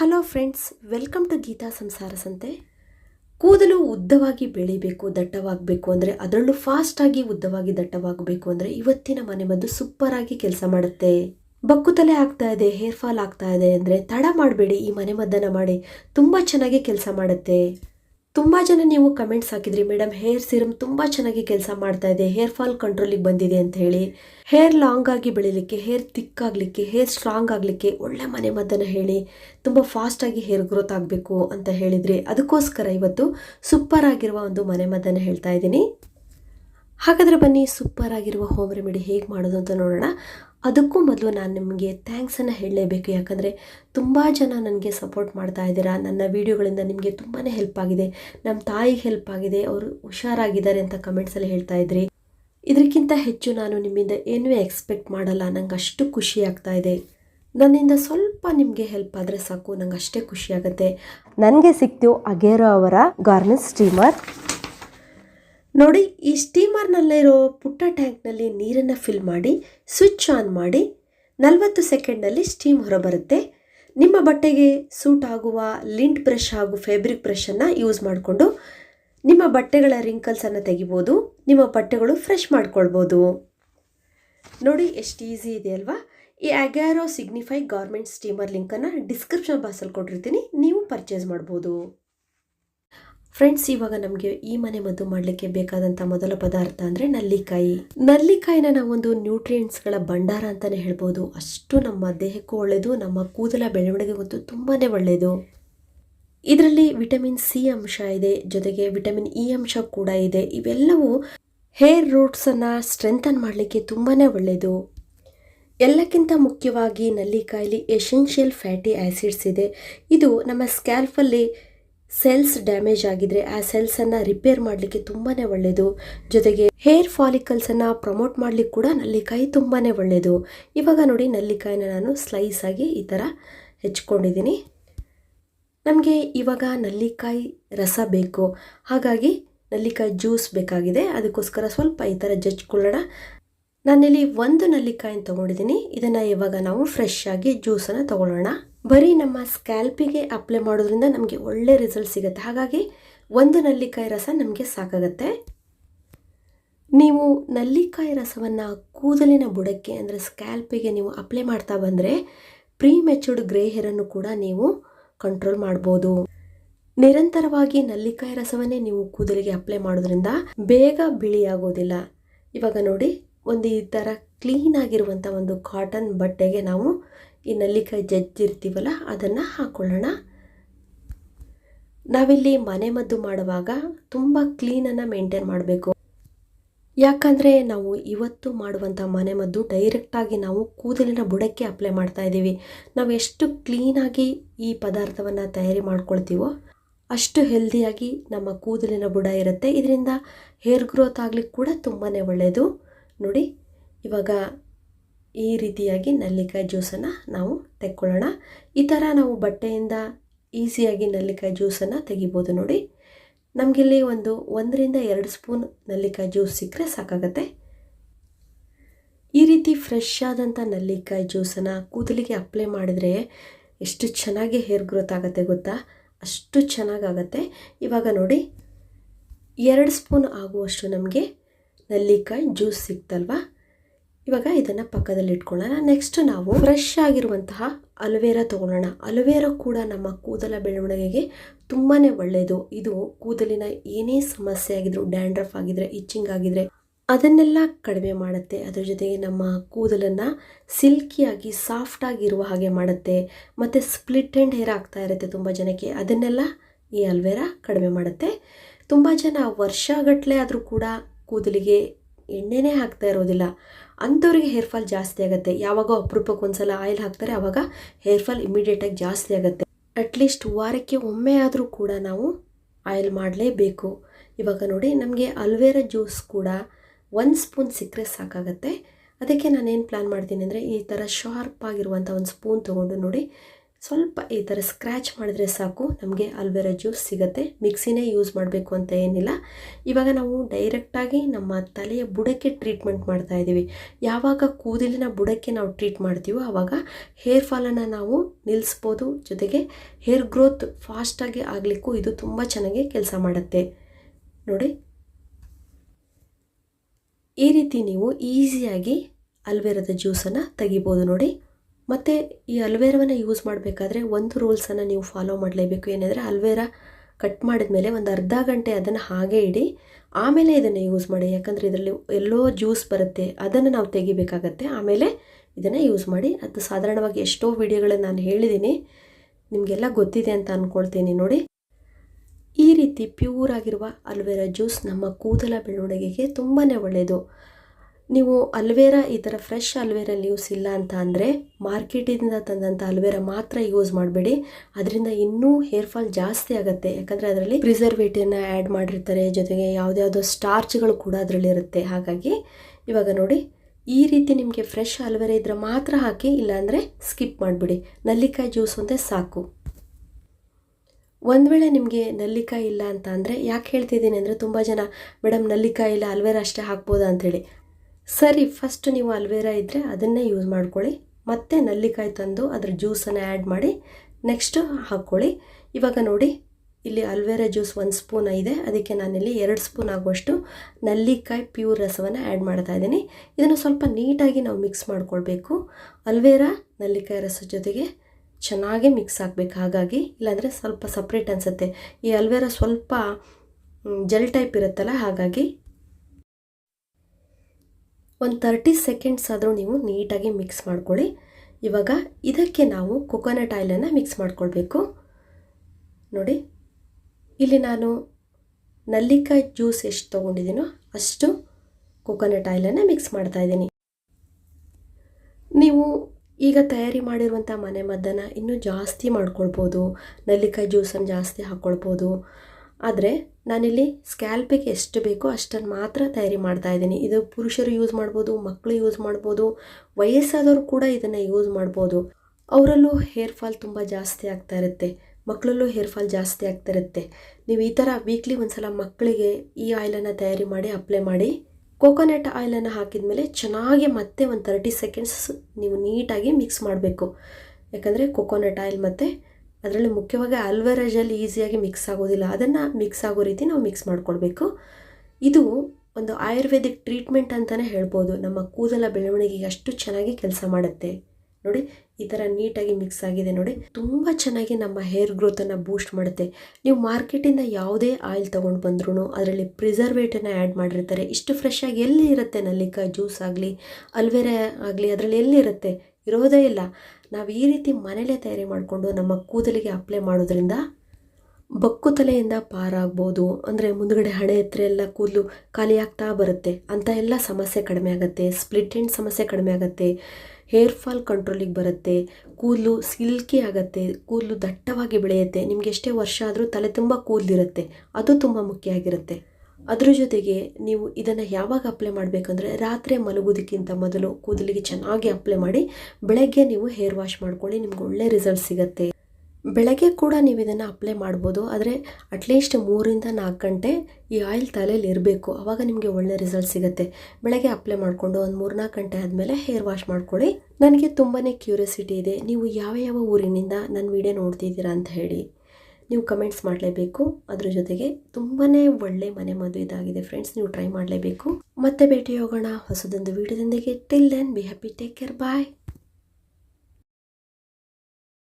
Hello friends, welcome to Geetha Samsara Sante. ಕೂದಲು ಉದ್ದವಾಗಿ ಬೆಳಿಬೇಕು, ದಟ್ಟವಾಗಬೇಕು ಅಂದರೆ ಅದರಲ್ಲೂ ಫಾಸ್ಟಾಗಿ ಉದ್ದವಾಗಿ ದಟ್ಟವಾಗಬೇಕು ಅಂದರೆ ಇವತ್ತಿನ ಮನೆಮದ್ದು ಸೂಪರಾಗಿ ಕೆಲಸ ಮಾಡುತ್ತೆ. ಬಕ್ಕುತಲೆ ಆಗ್ತಾ ಇದೆ ಹೇರ್ ಫಾಲ್ ಆಗ್ತಾ ಇದೆ ಅಂದರೆ ತಡ ಮಾಡಬೇಡಿ ಈ ಮನೆಮದ್ದನ್ನು ಮಾಡಿ, ತುಂಬ ಚೆನ್ನಾಗಿ ಕೆಲಸ ಮಾಡುತ್ತೆ. ತುಂಬ ಜನ ನೀವು ಕಮೆಂಟ್ಸ್ ಹಾಕಿದ್ರಿ. ಮೇಡಮ್ ಹೇರ್ ಸಿರಮ್ ತುಂಬ ಚೆನ್ನಾಗಿ ಕೆಲಸ ಮಾಡ್ತಾ ಇದೆ. ಹೇರ್ ಫಾಲ್ ಕಂಟ್ರೋಲಿಗೆ ಬಂದಿದೆ ಅಂತ ಹೇಳಿ. ಹೇರ್ ಲಾಂಗ್ ಆಗಿ ಬೆಳಿಲಿಕ್ಕೆ ಹೇರ್ ಥಿಕ್ ಆಗಲಿಕ್ಕೆ ಹೇರ್ ಸ್ಟ್ರಾಂಗ್ ಆಗಲಿಕ್ಕೆ ಒಳ್ಳೆ ಮನೆ ಮದ್ದನ್ನು ಹೇಳಿ, ತುಂಬ ಫಾಸ್ಟಾಗಿ ಹೇರ್ ಗ್ರೋತ್ ಆಗಬೇಕು ಅಂತ ಹೇಳಿದ್ರಿ. ಅದಕ್ಕೋಸ್ಕರ ಇವತ್ತು ಸೂಪರ್ ಆಗಿರುವ ಒಂದು ಮನೆ ಮದ್ದನ್ನು ಹೇಳ್ತಾ ಇದ್ದೀನಿ. ಹಾಗಾದರೆ ಬನ್ನಿ ಸೂಪರ್ ಆಗಿರುವ ಹೋಮ್ ರೆಮಿಡಿ ಹೇಗೆ ಮಾಡೋದು ಅಂತ ನೋಡೋಣ. ಅದಕ್ಕೂ ಮೊದಲು ನಾನು ನಿಮಗೆ ಥ್ಯಾಂಕ್ಸನ್ನು ಹೇಳಲೇಬೇಕು. ಯಾಕಂದರೆ ತುಂಬ ಜನ ನನಗೆ ಸಪೋರ್ಟ್ ಮಾಡ್ತಾ ಇದ್ದೀರಾ. ನನ್ನ ವೀಡಿಯೋಗಳಿಂದ ನಿಮಗೆ ತುಂಬಾ ಹೆಲ್ಪ್ ಆಗಿದೆ. ನಮ್ಮ ತಾಯಿಗೆ ಹೆಲ್ಪ್ ಆಗಿದೆ. ಅವರು ಹುಷಾರಾಗಿದ್ದಾರೆ ಅಂತ ಕಮೆಂಟ್ಸಲ್ಲಿ ಹೇಳ್ತಾ ಇದ್ರಿ. ಇದಕ್ಕಿಂತ ಹೆಚ್ಚು ನಾನು ನಿಮ್ಮಿಂದ ಏನೂ ಎಕ್ಸ್ಪೆಕ್ಟ್ ಮಾಡಲ್ಲ. ನಂಗೆ ಅಷ್ಟು ಖುಷಿ ಆಗ್ತಾ ಇದೆ. ನನ್ನಿಂದ ಸ್ವಲ್ಪ ನಿಮಗೆ ಹೆಲ್ಪ್ ಆದರೆ ಸಾಕು. ನಂಗೆ ಅಷ್ಟೇ ಖುಷಿ ಆಗುತ್ತೆ. ನನಗೆ ಸಿಕ್ತು ಅಗೇರೋ ಅವರ ಗಾರ್ಮೆಂಟ್ ಸ್ಟೀಮರ್ ನೋಡಿ, ಈ ಸ್ಟೀಮರ್ನಲ್ಲಿರೋ ಪುಟ್ಟ ಟ್ಯಾಂಕ್ನಲ್ಲಿ ನೀರನ್ನು ಫಿಲ್ ಮಾಡಿ, ಸ್ವಿಚ್ ಆನ್ ಮಾಡಿ, ನಲವತ್ತು ಸೆಕೆಂಡ್ನಲ್ಲಿ ಸ್ಟೀಮ್ ಹೊರಬರುತ್ತೆ. ನಿಮ್ಮ ಬಟ್ಟೆಗೆ ಸೂಟ್ ಆಗುವ ಲಿಂಟ್ ಬ್ರಷ್ ಹಾಗೂ ಫ್ಯಾಬ್ರಿಕ್ ಬ್ರಷನ್ನು ಯೂಸ್ ಮಾಡಿಕೊಂಡು, ನಿಮ್ಮ ಬಟ್ಟೆಗಳ ರಿಂಕಲ್ಸನ್ನು ತೆಗಿಬೋದು, ನಿಮ್ಮ ಬಟ್ಟೆಗಳು ಫ್ರೆಶ್ ಮಾಡ್ಕೊಳ್ಬೋದು. ನೋಡಿ, ಎಷ್ಟು ಈಸಿ ಇದೆ ಅಲ್ವಾ? ಈ ಅಗ್ಯಾರೋ ಸಿಗ್ನಿಫೈ ಗೌರ್ಮೆಂಟ್ ಸ್ಟೀಮರ್ ಲಿಂಕನ್ನು ಡಿಸ್ಕ್ರಿಪ್ಷನ್ ಬಾಕ್ಸಲ್ಲಿ ಕೊಟ್ಟಿರ್ತೀನಿ, ನೀವು ಪರ್ಚೇಸ್ ಮಾಡ್ಬೋದು. ಫ್ರೆಂಡ್ಸ್ ಇವಾಗ ನಮಗೆ ಈ ಮನೆ ಮದ್ದು ಮಾಡಲಿಕ್ಕೆ ಬೇಕಾದಂಥ ಮೊದಲ ಪದಾರ್ಥ ಅಂದರೆ ನಲ್ಲಿಕಾಯಿ. ನಲ್ಲಿಕಾಯಿನ ನಾವೊಂದು ನ್ಯೂಟ್ರಿಯೆಂಟ್ಸ್ಗಳ ಭಂಡಾರ ಅಂತಲೇ ಹೇಳ್ಬೋದು. ಅಷ್ಟು ನಮ್ಮ ದೇಹಕ್ಕೂ ಒಳ್ಳೆಯದು ನಮ್ಮ ಕೂದಲ ಬೆಳವಣಿಗೆಗಂತೂ ತುಂಬಾ ಒಳ್ಳೆಯದು ಇದರಲ್ಲಿ ವಿಟಮಿನ್ ಸಿ ಅಂಶ ಇದೆ, ಜೊತೆಗೆ ವಿಟಮಿನ್ ಇ ಅಂಶ ಕೂಡ ಇದೆ. ಇವೆಲ್ಲವೂ ಹೇರ್ ರೂಟ್ಸನ್ನು ಸ್ಟ್ರೆಂಥನ್ ಮಾಡಲಿಕ್ಕೆ ತುಂಬಾ ಒಳ್ಳೆಯದು ಎಲ್ಲಕ್ಕಿಂತ ಮುಖ್ಯವಾಗಿ ನಲ್ಲಿಕಾಯಲ್ಲಿ ಎಸೆನ್ಷಿಯಲ್ ಫ್ಯಾಟಿ ಆ್ಯಸಿಡ್ಸ್ ಇದೆ. ಇದು ನಮ್ಮ ಸ್ಕ್ಯಾಲ್ಫಲ್ಲಿ ಸೆಲ್ಸ್ ಡ್ಯಾಮೇಜ್ ಆಗಿದ್ರೆ ಆ ಸೆಲ್ಸನ್ನು ರಿಪೇರ್ ಮಾಡಲಿಕ್ಕೆ ತುಂಬಾ ಒಳ್ಳೆಯದು ಜೊತೆಗೆ ಹೇರ್ ಫಾಲಿಕಲ್ಸನ್ನು ಪ್ರಮೋಟ್ ಮಾಡಲಿಕ್ಕೆ ಕೂಡ ನಲ್ಲಿಕಾಯಿ ತುಂಬಾ ಒಳ್ಳೆಯದು ಇವಾಗ ನೋಡಿ ನಲ್ಲಿಕಾಯಿನ ನಾನು ಸ್ಲೈಸ್ ಆಗಿ ಈ ಥರ ಹೆಚ್ಕೊಂಡಿದ್ದೀನಿ ನಮಗೆ ಇವಾಗ ನಲ್ಲಿಕಾಯಿ ರಸ ಬೇಕು. ಹಾಗಾಗಿ ನಲ್ಲಿಕಾಯಿ ಜ್ಯೂಸ್ ಬೇಕಾಗಿದೆ. ಅದಕ್ಕೋಸ್ಕರ ಸ್ವಲ್ಪ ಈ ಥರ ಜಜ್ಕೊಳ್ಳೋಣ ನಾನಿಲ್ಲಿ ಒಂದು ನಲ್ಲಿಕಾಯಿನ ತೊಗೊಂಡಿದ್ದೀನಿ ಇದನ್ನು ಇವಾಗ ನಾವು ಫ್ರೆಶ್ ಆಗಿ ಜ್ಯೂಸನ್ನು ತೊಗೊಳ್ಳೋಣ. ಬರೀ ನಮ್ಮ ಸ್ಕ್ಯಾಲ್ಪಿಗೆ ಅಪ್ಲೈ ಮಾಡೋದ್ರಿಂದ ನಮಗೆ ಒಳ್ಳೆ ರಿಸಲ್ಟ್ ಸಿಗುತ್ತೆ. ಹಾಗಾಗಿ ಒಂದು ನಲ್ಲಿಕಾಯಿ ರಸ ನಮಗೆ ಸಾಕಾಗತ್ತೆ. ನೀವು ನಲ್ಲಿಕಾಯಿ ರಸವನ್ನು ಕೂದಲಿನ ಬುಡಕ್ಕೆ ಅಂದರೆ ಸ್ಕ್ಯಾಲ್ಪಿಗೆ ನೀವು ಅಪ್ಲೈ ಮಾಡ್ತಾ ಬಂದರೆ ಪ್ರೀ ಮೆಚೂರ್ಡ್ ಗ್ರೇ ಹೇರನ್ನು ಕೂಡ ನೀವು ಕಂಟ್ರೋಲ್ ಮಾಡ್ಬೋದು. ನಿರಂತರವಾಗಿ ನಲ್ಲಿಕಾಯಿ ರಸವನ್ನೇ ನೀವು ಕೂದಲಿಗೆ ಅಪ್ಲೈ ಮಾಡೋದ್ರಿಂದ ಬೇಗ ಬಿಳಿಯಾಗೋದಿಲ್ಲ. ಇವಾಗ ನೋಡಿ, ಒಂದು ಈ ಥರ ಕ್ಲೀನ್ ಆಗಿರುವಂಥ ಒಂದು ಕಾಟನ್ ಬಟ್ಟೆಗೆ ನಾವು ಈ ನಲ್ಲಿಕಾಯಿ ಜಜ್ಜಿರ್ತೀವಲ್ಲ, ಅದನ್ನು ಹಾಕ್ಕೊಳ್ಳೋಣ ನಾವಿಲ್ಲಿ ಮನೆ ಮದ್ದು ಮಾಡುವಾಗ ತುಂಬ ಕ್ಲೀನನ್ನು ಮೇಂಟೈನ್ ಮಾಡಬೇಕು. ಯಾಕಂದರೆ ನಾವು ಇವತ್ತು ಮಾಡುವಂಥ ಮನೆ ಮದ್ದು ಡೈರೆಕ್ಟಾಗಿ ನಾವು ಕೂದಲಿನ ಬುಡಕ್ಕೆ ಅಪ್ಲೈ ಮಾಡ್ತಾ ಇದ್ದೀವಿ. ನಾವು ಎಷ್ಟು ಕ್ಲೀನಾಗಿ ಈ ಪದಾರ್ಥವನ್ನು ತಯಾರಿ ಮಾಡ್ಕೊಳ್ತೀವೋ ಅಷ್ಟು ಹೆಲ್ದಿಯಾಗಿ ನಮ್ಮ ಕೂದಲಿನ ಬುಡ ಇರುತ್ತೆ. ಇದರಿಂದ ಹೇರ್ ಗ್ರೋತ್ ಆಗಲಿಕ್ಕೆ ಕೂಡ ತುಂಬಾ ಒಳ್ಳೆಯದು ನೋಡಿ, ಇವಾಗ ಈ ರೀತಿಯಾಗಿ ನಲ್ಲಿಕಾಯಿ ಜ್ಯೂಸನ್ನು ನಾವು ತೆಕ್ಕೊಳ್ಳೋಣ. ಈ ಥರ ನಾವು ಬಟ್ಟೆಯಿಂದ ಈಸಿಯಾಗಿ ನಲ್ಲಿಕಾಯಿ ಜ್ಯೂಸನ್ನು ತೆಗಿಬೋದು ನೋಡಿ. ನಮಗಿಲ್ಲಿ ಒಂದು ಒಂದರಿಂದ ಎರಡು ಸ್ಪೂನ್ ನಲ್ಲಿಕಾಯಿ ಜ್ಯೂಸ್ ಸಿಕ್ಕರೆ ಸಾಕಾಗತ್ತೆ. ಈ ರೀತಿ ಫ್ರೆಶ್ ಆದಂಥ ನಲ್ಲಿಕಾಯಿ ಜ್ಯೂಸನ್ನು ಕೂದಲಿಗೆ ಅಪ್ಲೈ ಮಾಡಿದರೆ ಎಷ್ಟು ಚೆನ್ನಾಗಿ ಹೇರ್ ಗ್ರೋತ್ ಆಗುತ್ತೆ ಗೊತ್ತಾ? ಅಷ್ಟು ಚೆನ್ನಾಗಾಗತ್ತೆ. ಇವಾಗ ನೋಡಿ, ಎರಡು ಸ್ಪೂನ್ ಆಗುವಷ್ಟು ನಮಗೆ ನಲ್ಲಿಕಾಯಿ ಜ್ಯೂಸ್ ಸಿಕ್ತಲ್ವಾ? ಇವಾಗ ಇದನ್ನು ಪಕ್ಕದಲ್ಲಿ ಇಟ್ಕೊಳ್ಳೋಣ. ನೆಕ್ಸ್ಟ್ ನಾವು ಫ್ರೆಶ್ ಆಗಿರುವಂತಹ ಅಲೋವೆರಾ ತೊಗೊಳ್ಳೋಣ. ಅಲೋವೆರಾ ಕೂಡ ನಮ್ಮ ಕೂದಲ ಬೆಳವಣಿಗೆಗೆ ತುಂಬಾ ಒಳ್ಳೆಯದು ಇದು ಕೂದಲಿನ ಏನೇ ಸಮಸ್ಯೆ ಆಗಿದ್ರು ಡ್ಯಾಂಡ್ರಫ್ ಆಗಿದ್ರೆ ಇಚ್ಚಿಂಗ್ ಆಗಿದ್ರೆ ಅದನ್ನೆಲ್ಲ ಕಡಿಮೆ ಮಾಡುತ್ತೆ. ಅದರ ಜೊತೆಗೆ ನಮ್ಮ ಕೂದಲನ್ನು ಸಿಲ್ಕಿಯಾಗಿ ಸಾಫ್ಟಾಗಿರುವ ಹಾಗೆ ಮಾಡುತ್ತೆ. ಮತ್ತು ಸ್ಪ್ಲಿಟ್ ಆ್ಯಂಡ್ ಹೇರ್ ಆಗ್ತಾ ಇರುತ್ತೆ ತುಂಬ ಜನಕ್ಕೆ. ಅದನ್ನೆಲ್ಲ ಈ ಅಲ್ವೇರಾ ಕಡಿಮೆ ಮಾಡುತ್ತೆ. ತುಂಬ ಜನ ವರ್ಷಗಟ್ಟಲೆ ಆದರೂ ಕೂಡ ಕೂದಲಿಗೆ ಎಣ್ಣೆನೇ ಹಾಕ್ತಾ ಇರೋದಿಲ್ಲ. ಅಂಥವ್ರಿಗೆ ಹೇರ್ ಫಾಲ್ ಜಾಸ್ತಿ ಆಗುತ್ತೆ. ಯಾವಾಗ ಅಪರೂಪಕ್ಕೆ ಒಂದ್ಸಲ ಆಯಿಲ್ ಹಾಕ್ತಾರೆ ಆವಾಗ ಹೇರ್ ಫಾಲ್ ಇಮಿಡಿಯೇಟಾಗಿ ಜಾಸ್ತಿ ಆಗುತ್ತೆ. ಅಟ್ಲೀಸ್ಟ್ ವಾರಕ್ಕೆ ಒಮ್ಮೆ ಆದರೂ ಕೂಡ ನಾವು ಆಯಿಲ್ ಮಾಡಲೇಬೇಕು. ಇವಾಗ ನೋಡಿ, ನಮಗೆ ಅಲ್ವೇರಾ ಜ್ಯೂಸ್ ಕೂಡ ಒಂದು ಸ್ಪೂನ್ ಸಿಕ್ಕರೆ ಸಾಕಾಗತ್ತೆ. ಅದಕ್ಕೆ ನಾನೇನು ಪ್ಲ್ಯಾನ್ ಮಾಡ್ತೀನಿ ಅಂದರೆ ಈ ಥರ ಶಾರ್ಪ್ ಆಗಿರುವಂಥ ಒಂದು ಸ್ಪೂನ್ ತೊಗೊಂಡು ನೋಡಿ ಸ್ವಲ್ಪ ಈ ಥರ ಸ್ಕ್ರ್ಯಾಚ್ ಮಾಡಿದ್ರೆ ಸಾಕು, ನಮಗೆ ಅಲ್ವೆರಾ ಜ್ಯೂಸ್ ಸಿಗುತ್ತೆ. ಮಿಕ್ಸಿನೇ ಯೂಸ್ ಮಾಡಬೇಕು ಅಂತ ಏನಿಲ್ಲ. ಇವಾಗ ನಾವು ಡೈರೆಕ್ಟಾಗಿ ನಮ್ಮ ತಲೆಯ ಬುಡಕ್ಕೆ ಟ್ರೀಟ್ಮೆಂಟ್ ಮಾಡ್ತಾ ಇದ್ದೀವಿ. ಯಾವಾಗ ಕೂದಲಿನ ಬುಡಕ್ಕೆ ನಾವು ಟ್ರೀಟ್ ಮಾಡ್ತೀವೋ ಆವಾಗ ಹೇರ್ ಫಾಲನ್ನು ನಾವು ನಿಲ್ಲಿಸ್ಬೋದು ಜೊತೆಗೆ ಹೇರ್ ಗ್ರೋತ್ ಫಾಸ್ಟಾಗಿ ಆಗಲಿಕ್ಕೂ ಇದು ತುಂಬ ಚೆನ್ನಾಗಿ ಕೆಲಸ ಮಾಡುತ್ತೆ. ನೋಡಿ. ಈ ರೀತಿ ನೀವು ಈಸಿಯಾಗಿ ಅಲ್ವೆರಾದ ಜ್ಯೂಸನ್ನು ತೆಗಿಬೋದು ನೋಡಿ. ಮತ್ತು ಈ ಅಲ್ವೇರವನ್ನು ಯೂಸ್ ಮಾಡಬೇಕಾದ್ರೆ ಒಂದು ರೂಲ್ಸನ್ನು ನೀವು ಫಾಲೋ ಮಾಡಲೇಬೇಕು. ಏನಂದರೆ ಅಲ್ವೇರ ಕಟ್ ಮಾಡಿದ ಮೇಲೆ ಒಂದು ಅರ್ಧ ಗಂಟೆ ಅದನ್ನು ಹಾಗೆ ಇಡಿ, ಆಮೇಲೆ ಇದನ್ನು ಯೂಸ್ ಮಾಡಿ. ಯಾಕಂದರೆ ಇದರಲ್ಲಿ ಎಲ್ಲೋ ಜ್ಯೂಸ್ ಬರುತ್ತೆ, ಅದನ್ನು ನಾವು ತೆಗಿಬೇಕಾಗತ್ತೆ. ಆಮೇಲೆ ಇದನ್ನು ಯೂಸ್ ಮಾಡಿ. ಅದು ಸಾಧಾರಣವಾಗಿ ಎಷ್ಟೋ ವಿಡಿಯೋಗಳನ್ನು ನಾನು ಹೇಳಿದ್ದೀನಿ, ನಿಮಗೆಲ್ಲ ಗೊತ್ತಿದೆ ಅಂತ ಅಂದ್ಕೊಳ್ತೀನಿ ನೋಡಿ. ಈ ರೀತಿ ಪ್ಯೂರ್ ಆಗಿರುವ ಅಲ್ವೇರಾ ಜ್ಯೂಸ್ ನಮ್ಮ ಕೂದಲ ಬೆಳವಣಿಗೆಗೆ ತುಂಬಾ ಒಳ್ಳೆಯದು. ನೀವು ಅಲ್ವೇರಾ ಈ ಥರ ಫ್ರೆಶ್ ಅಲ್ವೇರಾ ಯೂಸ್ ಇಲ್ಲ ಅಂತ ಅಂದರೆ ಮಾರ್ಕೆಟಿಂದ ತಂದಂಥ ಅಲ್ವೇರಾ ಮಾತ್ರ ಯೂಸ್ ಮಾಡಬೇಡಿ. ಅದರಿಂದ ಇನ್ನೂ ಹೇರ್ ಫಾಲ್ ಜಾಸ್ತಿ ಆಗುತ್ತೆ. ಯಾಕಂದರೆ ಅದರಲ್ಲಿ ಪ್ರಿಸರ್ವೇಟಿವ್ನ ಆ್ಯಡ್ ಮಾಡಿರ್ತಾರೆ. ಜೊತೆಗೆ ಯಾವುದ್ಯಾವುದೋ ಸ್ಟಾರ್ಚ್ಗಳು ಕೂಡ ಅದರಲ್ಲಿ ಇರುತ್ತೆ. ಹಾಗಾಗಿ ಇವಾಗ ನೋಡಿ, ಈ ರೀತಿ ನಿಮಗೆ ಫ್ರೆಶ್ ಅಲ್ವೇರಾ ಇದ್ರೆ ಮಾತ್ರ ಹಾಕಿ ಇಲ್ಲಾಂದರೆ ಸ್ಕಿಪ್ ಮಾಡಿಬಿಡಿ. ನಲ್ಲಿಕಾಯಿ ಜ್ಯೂಸ್ ಒಂದೇ ಸಾಕು. ಒಂದು ವೇಳೆ ನಿಮಗೆ ನಲ್ಲಿಕಾಯಿ ಇಲ್ಲ ಅಂತ ಅಂದರೆ ಯಾಕೆ ಹೇಳ್ತಿದ್ದೀನಿ ಅಂದರೆ ತುಂಬ ಜನ ಮೇಡಮ್ ನಲ್ಲಿಕಾಯಿ ಇಲ್ಲ ಅಲ್ವೇರಾ ಅಷ್ಟೇ ಹಾಕ್ಬೋದಾ? ಅಂಥೇಳಿ ಸರಿ ಫಸ್ಟ್ ನೀವು ಅಲ್ವೇರಾ ಇದ್ದರೆ ಅದನ್ನೇ ಯೂಸ್ ಮಾಡ್ಕೊಳ್ಳಿ. ಮತ್ತೆ ನಲ್ಲಿಕಾಯಿ ತಂದು ಅದರ ಜ್ಯೂಸನ್ನು ಆ್ಯಡ್ ಮಾಡಿ ನೆಕ್ಸ್ಟು ಹಾಕ್ಕೊಳ್ಳಿ. ಇವಾಗ ನೋಡಿ, ಇಲ್ಲಿ ಅಲ್ವೇರಾ ಜ್ಯೂಸ್ ಒಂದು ಸ್ಪೂನ್ ಇದೆ. ಅದಕ್ಕೆ ನಾನಿಲ್ಲಿ ಎರಡು ಸ್ಪೂನ್ ಆಗುವಷ್ಟು ನಲ್ಲಿಕಾಯಿ ಪ್ಯೂರ್ ರಸವನ್ನು ಆ್ಯಡ್ ಮಾಡ್ತಾ ಇದ್ದೀನಿ. ಇದನ್ನು ಸ್ವಲ್ಪ ನೀಟಾಗಿ ನಾವು ಮಿಕ್ಸ್ ಮಾಡ್ಕೊಳ್ಬೇಕು. ಅಲ್ವೇರಾ ನಲ್ಲಿಕಾಯಿ ರಸ ಜೊತೆಗೆ ಚೆನ್ನಾಗಿ ಮಿಕ್ಸ್ ಆಗಬೇಕು. ಹಾಗಾಗಿ, ಇಲ್ಲಾಂದರೆ ಸ್ವಲ್ಪ ಸಪ್ರೇಟ್ ಅನಿಸುತ್ತೆ. ಈ ಅಲ್ವೇರಾ ಸ್ವಲ್ಪ ಜೆಲ್ ಟೈಪ್ ಇರುತ್ತಲ್ಲ, ಹಾಗಾಗಿ ಒಂದು ತರ್ಟಿ ಸೆಕೆಂಡ್ಸ್ ಆದರೂ ನೀವು ನೀಟಾಗಿ ಮಿಕ್ಸ್ ಮಾಡ್ಕೊಳ್ಳಿ. ಇವಾಗ ಇದಕ್ಕೆ ನಾವು ಕೊಕೊನಟ್ ಆಯಿಲನ್ನು ಮಿಕ್ಸ್ ಮಾಡ್ಕೊಳ್ಬೇಕು. ನೋಡಿ, ಇಲ್ಲಿ ನಾನು ನಲ್ಲಿಕಾಯಿ ಜ್ಯೂಸ್ ಎಷ್ಟು ತೊಗೊಂಡಿದ್ದೀನೋ ಅಷ್ಟು ಕೊಕೊನಟ್ ಆಯಿಲನ್ನು ಮಿಕ್ಸ್ ಮಾಡ್ತಾ ಇದ್ದೀನಿ. ನೀವು ಈಗ ತಯಾರಿ ಮಾಡಿರುವಂಥ ಮನೆ ಮದ್ದನ್ನು ಇನ್ನೂ ಜಾಸ್ತಿ ಮಾಡ್ಕೊಳ್ಬೋದು. ನಲ್ಲಿಕಾಯಿ ಜ್ಯೂಸನ್ನು ಜಾಸ್ತಿ ಹಾಕ್ಕೊಳ್ಬೋದು ಆದರೆ ನಾನಿಲ್ಲಿ ಸ್ಕ್ಯಾಲ್ಪಿಗೆ ಎಷ್ಟು ಬೇಕೋ ಅಷ್ಟನ್ನು ಮಾತ್ರ ತಯಾರಿ ಮಾಡ್ತಾ ಇದ್ದೀನಿ. ಇದು ಪುರುಷರು ಯೂಸ್ ಮಾಡ್ಬೋದು ಮಕ್ಕಳು ಯೂಸ್ ಮಾಡ್ಬೋದು, ವಯಸ್ಸಾದವರು ಕೂಡ ಇದನ್ನು ಯೂಸ್ ಮಾಡ್ಬೋದು. ಅವರಲ್ಲೂ ಹೇರ್ ಫಾಲ್ ತುಂಬ ಜಾಸ್ತಿ ಆಗ್ತಾ ಇರುತ್ತೆ. ಮಕ್ಕಳಲ್ಲೂ ಹೇರ್ ಫಾಲ್ ಜಾಸ್ತಿ ಆಗ್ತಾ ಇರುತ್ತೆ. ನೀವು ಈ ಥರ ವೀಕ್ಲಿ ಒಂದ್ಸಲ ಮಕ್ಕಳಿಗೆ ಈ ಆಯಿಲನ್ನು ತಯಾರಿ ಮಾಡಿ, ಅಪ್ಲೈ ಮಾಡಿ, ಕೋಕೋನಟ್ ಆಯಿಲನ್ನು ಹಾಕಿದ ಮೇಲೆ ಚೆನ್ನಾಗಿ ಮತ್ತೆ ಒಂದು ತರ್ಟಿ ಸೆಕೆಂಡ್ಸ್ ನೀವು ನೀಟಾಗಿ ಮಿಕ್ಸ್ ಮಾಡಬೇಕು. ಯಾಕಂದರೆ ಕೊಕೊನಟ್ ಆಯಿಲ್ ಮತ್ತು ಅದರಲ್ಲಿ ಮುಖ್ಯವಾಗಿ ಅಲ್ವರಜಲ್ಲಿ ಜೆಲ್ ಈಸಿಯಾಗಿ ಮಿಕ್ಸ್ ಆಗೋದಿಲ್ಲ. ಅದನ್ನು ಮಿಕ್ಸ್ ಆಗೋ ರೀತಿ ನಾವು ಮಿಕ್ಸ್ ಮಾಡ್ಕೊಳ್ಬೇಕು. ಇದು ಒಂದು ಆಯುರ್ವೇದಿಕ್ ಟ್ರೀಟ್ಮೆಂಟ್ ಅಂತಲೇ ಹೇಳ್ಬೋದು. ನಮ್ಮ ಕೂದಲ ಬೆಳವಣಿಗೆಗೆ ಅಷ್ಟು ಚೆನ್ನಾಗಿ ಕೆಲಸ ಮಾಡುತ್ತೆ. ನೋಡಿ, ಈ ಥರ ನೀಟಾಗಿ ಮಿಕ್ಸ್ ಆಗಿದೆ ನೋಡಿ. ತುಂಬ ಚೆನ್ನಾಗಿ ನಮ್ಮ ಹೇರ್ ಗ್ರೋತನ್ನು ಬೂಸ್ಟ್ ಮಾಡುತ್ತೆ. ನೀವು ಮಾರ್ಕೆಟಿಂದ ಯಾವುದೇ ಆಯಿಲ್ ತೊಗೊಂಡು ಬಂದ್ರೂ ಅದರಲ್ಲಿ ಪ್ರಿಸರ್ವೇಟನ್ನು ಆ್ಯಡ್ ಮಾಡಿರ್ತಾರೆ. ಇಷ್ಟು ಫ್ರೆಶ್ ಆಗಿ ಎಲ್ಲಿ ಇರುತ್ತೆ? ನಲ್ಲಿಕಾಯಿ ಜ್ಯೂಸ್ ಆಗಲಿ ಅಲ್ವೇರಾ ಆಗಲಿ, ಅದರಲ್ಲಿ ಎಲ್ಲಿರುತ್ತೆ ಇರೋದೇ ಇಲ್ಲ. ನಾವು ಈ ರೀತಿ ಮನೆಯಲ್ಲೇ ತಯಾರಿ ಮಾಡಿಕೊಂಡು ನಮ್ಮ ಕೂದಲಿಗೆ ಅಪ್ಲೈ ಮಾಡೋದ್ರಿಂದ ಬಕ್ಕು ತಲೆಯಿಂದ ಪಾರಾಗ್ಬೋದು. ಅಂದರೆ ಮುಂದುಗಡೆ ಹಣೆ ಹತ್ರ ಎಲ್ಲ ಕೂದಲು ಖಾಲಿ ಬರುತ್ತೆ. ಅಂತ ಎಲ್ಲ ಸಮಸ್ಯೆ ಕಡಿಮೆ ಆಗುತ್ತೆ. ಸ್ಪ್ಲಿಟ್ ಎಂಡ್ ಸಮಸ್ಯೆ ಕಡಿಮೆ ಆಗುತ್ತೆ. ಹೇರ್ ಫಾಲ್ ಕಂಟ್ರೋಲಿಗೆ ಬರುತ್ತೆ. ಕೂದಲು ಸಿಲ್ಕಿ ಆಗುತ್ತೆ. ಕೂದಲು ದಟ್ಟವಾಗಿ ಬೆಳೆಯುತ್ತೆ. ನಿಮಗೆ ಎಷ್ಟೇ ವರ್ಷ ಆದರೂ ತಲೆ ತುಂಬ ಕೂದಲಿರುತ್ತೆ. ಅದು ತುಂಬ ಮುಖ್ಯ ಆಗಿರುತ್ತೆ. ಅದ್ರ ಜೊತೆಗೆ ನೀವು ಇದನ್ನು ಯಾವಾಗ ಅಪ್ಲೈ ಮಾಡಬೇಕಂದ್ರೆ ರಾತ್ರಿ ಮಲಗೋದಕ್ಕಿಂತ ಮೊದಲು ಕೂದಲಿಗೆ ಚೆನ್ನಾಗಿ ಅಪ್ಲೈ ಮಾಡಿ ಬೆಳಗ್ಗೆ ನೀವು ಹೇರ್ ವಾಶ್ ಮಾಡ್ಕೊಳ್ಳಿ, ನಿಮ್ಗೆ ಒಳ್ಳೆ ರಿಸಲ್ಟ್ ಸಿಗುತ್ತೆ. ಬೆಳಗ್ಗೆ ಕೂಡ ನೀವು ಇದನ್ನು ಅಪ್ಲೈ ಮಾಡ್ಬೋದು, ಆದರೆ ಅಟ್ಲೀಸ್ಟ್ ಮೂರಿಂದ ನಾಲ್ಕು ಗಂಟೆ ಈ ಆಯಿಲ್ ತಲೆಯಲ್ಲಿ ಇರಬೇಕು ಆವಾಗ ನಿಮಗೆ ಒಳ್ಳೆ ರಿಸಲ್ಟ್ ಸಿಗುತ್ತೆ. ಬೆಳಗ್ಗೆ ಅಪ್ಲೈ ಮಾಡಿಕೊಂಡು ಒಂದು ಮೂರ್ನಾಲ್ಕು ಗಂಟೆ ಆದಮೇಲೆ ಹೇರ್ ವಾಶ್ ಮಾಡ್ಕೊಳ್ಳಿ. ನನಗೆ ತುಂಬಾ ಕ್ಯೂರಿಯಾಸಿಟಿ ಇದೆ, ನೀವು ಯಾವ ಯಾವ ಊರಿನಿಂದ ನನ್ನ ವಿಡಿಯೋ ನೋಡ್ತಿದ್ದೀರಾ ಅಂತ ಹೇಳಿ. ನೀವು ಕಮೆಂಟ್ಸ್ ಮಾಡಲೇಬೇಕು. ಅದ್ರ ಜೊತೆಗೆ ತುಂಬಾ ಒಳ್ಳೆ ಮನೆ ಮದ್ದು ಇದಾಗಿದೆ ಫ್ರೆಂಡ್ಸ್ ನೀವು ಟ್ರೈ ಮಾಡಲೇಬೇಕು. ಮತ್ತೆ ಭೇಟಿ ಹೋಗೋಣ ಹೊಸದೊಂದು ವೀಡಿಯೋದೊಂದಿಗೆ till then be happy take care bye